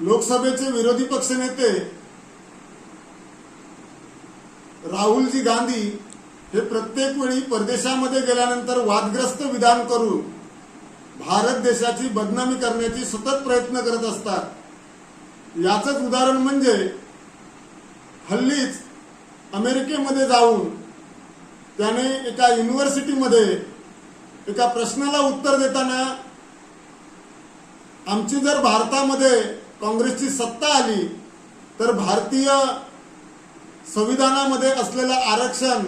लोकसभेचे विरोधी पक्षनेते राहुलजी गांधी हे प्रत्येक वेळी परदेशामध्ये गेल्यानंतर वादग्रस्त विधान करून भारत देशाची बदनामी करण्याची सतत प्रयत्न करत असतात. याचंच उदाहरण म्हणजे हल्लीच अमेरिकेमध्ये जाऊन त्याने एका युनिव्हर्सिटीमध्ये एका प्रश्नाला उत्तर देताना आमची जर भारतामध्ये काँग्रेसची सत्ता आली तर भारतीय संविधानामध्ये असलेलं आरक्षण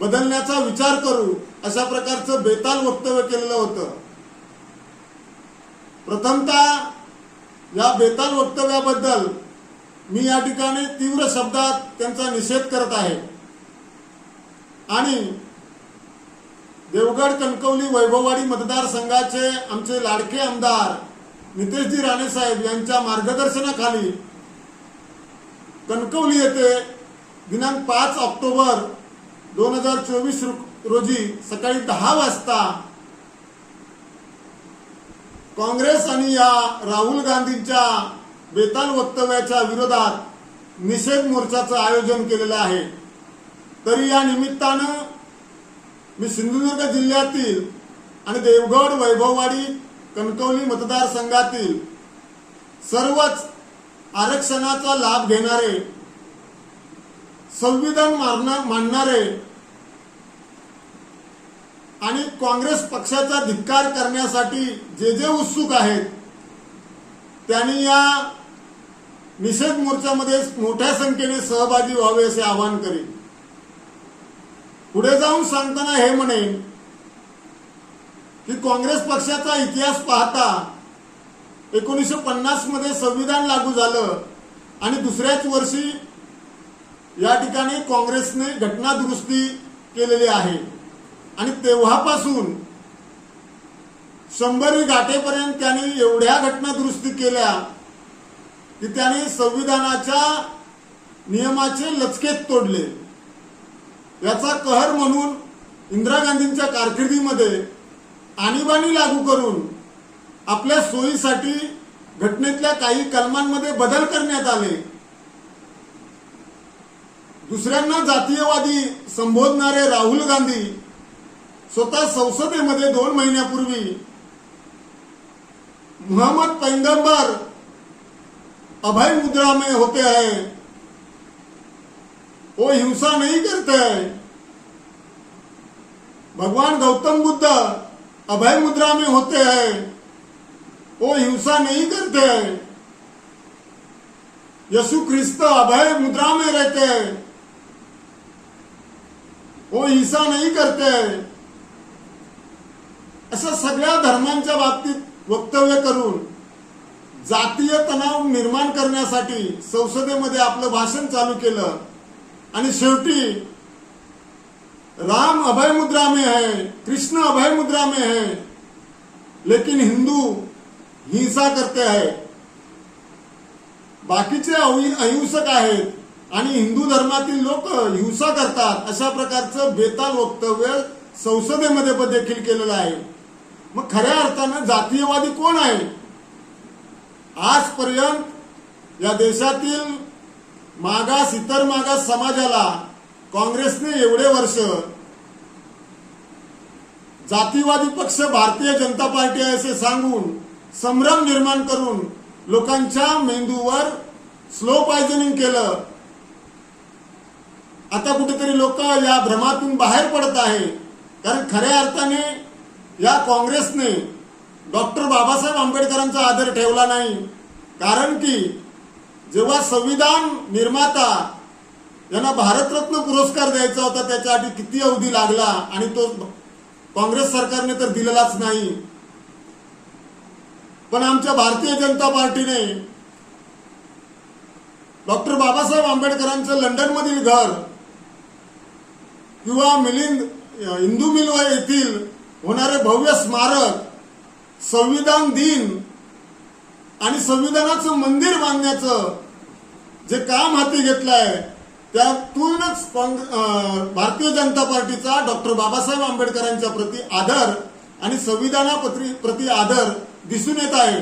बदलण्याचा विचार करू अशा प्रकारचं बेताल वक्तव्य केलेलं होतं. प्रथमतः या बेताल वक्तव्याबद्दल मी या ठिकाणी तीव्र शब्दात त्यांचा निषेध करत आहे. आणि देवगड कणकवली वैभववाडी मतदारसंघाचे आमचे लाडके आमदार नितेशजी राणे साहेब यांच्या मार्गदर्शनाखाली कणकवली येथे दिनांक पाच ऑक्टोबर दोन हजार चोवीस रोजी सकाळी दहा वाजता काँग्रेस आणि या राहुल गांधींच्या बेताल वक्तव्याच्या विरोधात निषेध मोर्चाचं आयोजन केलेलं आहे. तरी या निमित्तानं मी सिंधुदुर्ग जिल्ह्यातील आणि देवगड वैभववाडी कणकवली मतदारसंघातील सर्वच आरक्षणाचा लाभ घेणारे संविधान मानणारे आणि काँग्रेस पक्षाचा धिक्कार करण्यासाठी जे जे उत्सुक आहेत त्यांनी या निषेध मोर्चामध्ये मोठ्या संख्येने सहभागी व्हावे असे आवाहन करेन. पुढे जाऊन सांगताना हे म्हणेन की काँग्रेस पक्षाचा इतिहास पाहता एकोणीसशे पन्नासमध्ये संविधान लागू झालं आणि दुसऱ्याच वर्षी या ठिकाणी काँग्रेसने घटना दुरुस्ती केलेली आहे. आणि तेव्हापासून शंभरवी गाठेपर्यंत त्यांनी एवढ्या घटना दुरुस्ती केल्या की त्यांनी संविधानाच्या नियमाचे लचकेत तोडले. याचा कहर म्हणून इंदिरा गांधींच्या कारकिर्दीमध्ये आणीबाणी लागू करून आपल्या सोयीसाठी घटनेतल्या काही कलमांमध्ये बदल करण्यात आले. दुसऱ्यांना जातीयवादी संबोधणारे राहुल गांधी स्वतः संसदेमध्ये दोन महिन्यापूर्वी मोहम्मद पैगंबर अभय मुद्रा में होते हैं वो हिंसा नहीं करते हैं भगवान गौतम बुद्ध अभय मुद्रा में होते हैं। वो हिंसा नहीं करते हैं। यशु ख्रिस्त अभय मुद्रा में रहते हैं। वो हिंसा नहीं करते अशा सगळ्या धर्मांच्या बाबतीत वक्तव्य करून जातीय तणाव निर्माण करण्यासाठी संसदेमध्ये आपलं भाषण चालू केलं आणि शेवटी राम अभय मुद्रा में है कृष्ण अभय मुद्रा में है लेकिन हिंदू हिंसा करते हैं। बाकीचे अहिंसक आहेत आणि हिंदू धर्मातील लोक हिंसा करतात अशा प्रकारचं बेताल वक्तव्य संसदेमध्ये पण देखील केलेलं आहे. मग खऱ्या अर्थानं जातीयवादी कोण आहे? आजपर्यंत या देशातील मागास इतर मागास समाजाला काँग्रेसने एवढे वर्ष जातीवादी पक्ष भारतीय जनता पार्टी आहे असे सांगून संभ्रम निर्माण करून लोकांच्या मेंदूवर स्लो पॉयझनिंग केलं. आता कुठेतरी लोक या भ्रमातून बाहेर पडत आहे. कारण खऱ्या अर्थाने या काँग्रेसने डॉक्टर बाबासाहेब आंबेडकरांचा आदर ठेवला नाही. कारण की जेव्हा संविधान निर्माता यांना भारतरत्न पुरस्कार द्यायचा होता त्याच्यासाठी किती अवधी लागला आणि तो काँग्रेस सरकारने तर दिलेलाच नाही. पण आमच्या भारतीय जनता पार्टीने डॉक्टर बाबासाहेब आंबेडकरांचं लंडनमधील घर किंवा मिलिंद हिंदू मिलवा येथील होणारे भव्य स्मारक संविधान दिन आणि संविधानाचं मंदिर बांधण्याचं जे काम हाती घेतलं आहे त्यातूनच अं, भारतीय जनता पार्टीचा डॉक्टर बाबासाहेब आंबेडकरांच्या प्रति आदर आणि संविधाना प्रती आदर दिसून येत आहे.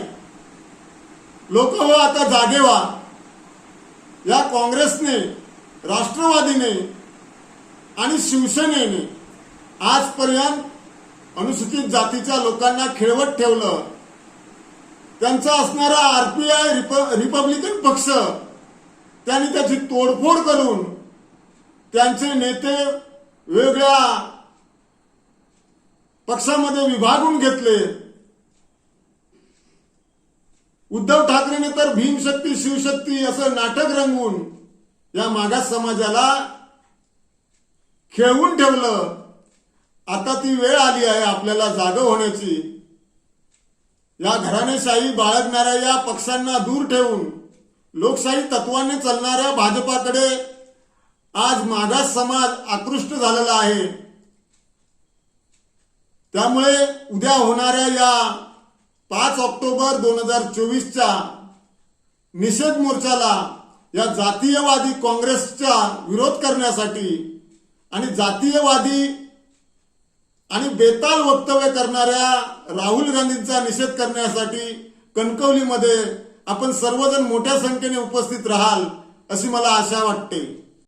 लोक हो आता जागे व्हा या काँग्रेसने राष्ट्रवादीने आणि शिवसेनेने आजपर्यंत अनुसूचित जातीच्या लोकांना खेळवत ठेवलं. त्यांचा असणारा आरपीआय रिपब्लिकन पक्ष त्यांनी त्याची तोडफोड करून त्यांचे नेते वेगळ्या पक्षामध्ये विभागून घेतले. उद्धव ठाकरेने तर भीमशक्ती शिवशक्ती असं नाटक रंगवून या मागास समाजाला खेळवून ठेवलं. आता ती वेळ आली आहे आपल्याला जाग होण्याची. या घराणेशाही बाळगणाऱ्या या पक्षांना दूर ठेवून लोकशाही तत्वाने चालणाऱ्या भाजपाकडे आज मागास समाज आकृष्ट झालेला आहे. त्यामुळे उद्या होणाऱ्या या पाच ऑक्टोबर दोन हजार चोवीसच्या निषेध मोर्चाला या जातीयवादी काँग्रेसचा विरोध करण्यासाठी आणि जातीयवादी आणि बेताल वक्तव्य करणाऱ्या राहुल गांधींचा निषेध करण्यासाठी कणकवलीमध्ये आपण सर्वजण मोठ्या संख्येने उपस्थित राहाल अशी मला आशा वाटते.